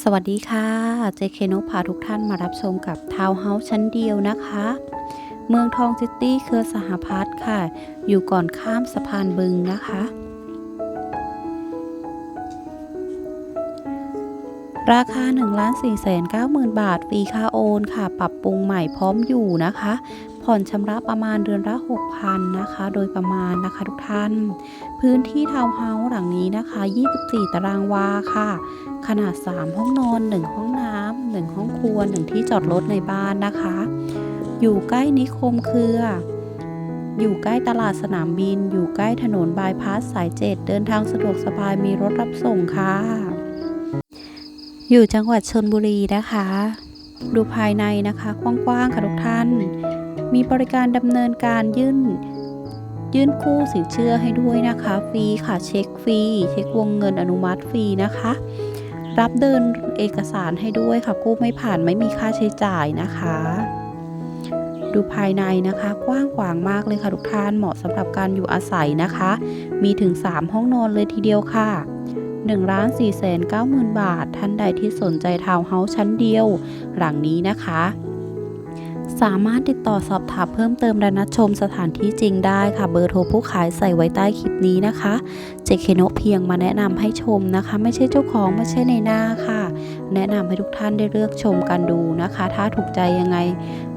สวัสดีค่ะ เจเคโนพาทุกท่านมารับชมกับทาวน์เฮาส์ชั้นเดียวนะคะ เมืองทองซิตี้เครือสหพัฒน์ค่ะ อยู่ก่อนข้ามสะพานบึงนะคะ ราคา1 4 9 0 0 0 0 บาทฟรีค่าโอนค่ะ ปรับปรุงใหม่พร้อมอยู่นะคะ ผ่อนชำระประมาณเดือนละ 6,000 นะคะ โดยประมาณนะคะทุกท่าน พื้นที่ทาวน์เฮาส์หลังนี้นะคะ 24 ตารางวาค่ะ ขนาด 3 ห้องนอน 1 ห้องน้ำ1ห้องครัว 1 ที่จอดรถในบ้านนะคะ อยู่ใกล้นิคมเครืออยู่ใกล้ตลาดสนามบิน อยู่ใกล้ถนนบายพาสสายเจ็ดเดินทางสะดวกสบายมีรถรับส่งค่ะ อยู่จังหวัดชนบุรีนะคะ ดูภายในนะคะกว้างๆค่ะทุกท่าน มีบริการดำเนินการยื่น ยื่นกู้สินเชื่อให้ด้วยนะคะฟรีค่ะเช็คฟรีเช็ควงเงินอนุมัติฟรีนะคะ รับเดินเอกสารให้ด้วยค่ะกู้ไม่ผ่านไม่มีค่าใช้จ่ายนะคะ ดูภายในนะคะ กว้างขวางมากเลยค่ะทุกท่านเหมาะสำหรับการอยู่อาศัยนะคะ มีถึง 3 ห้องนอนเลยทีเดียวค่ะ1ล้าน4แสน9หมื่นบาท ท่านใดที่สนใจทาวน์เฮาส์ชั้นเดียว หลังนี้นะคะ สามารถติดต่อสอบถามเพิ่มเติมและนัดชมสถานที่จริงได้ค่ะ เบอร์โทรผู้ขายใส่ไว้ใต้คลิปนี้นะคะเจเคโนเพียงมาแนะนำให้ชมนะคะ ไม่ใช่เจ้าของไม่ใช่ในหน้าค่ะ แนะนำให้ทุกท่านได้เลือกชมกันดูนะคะ ถ้าถูกใจยังไง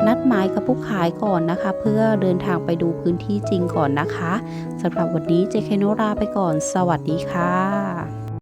นัดหมายกับผู้ขายก่อนนะคะ เพื่อเดินทางไปดูพื้นที่จริงก่อนนะคะสำหรับวันนี้เจเคโนลาไปก่อน สวัสดีค่ะ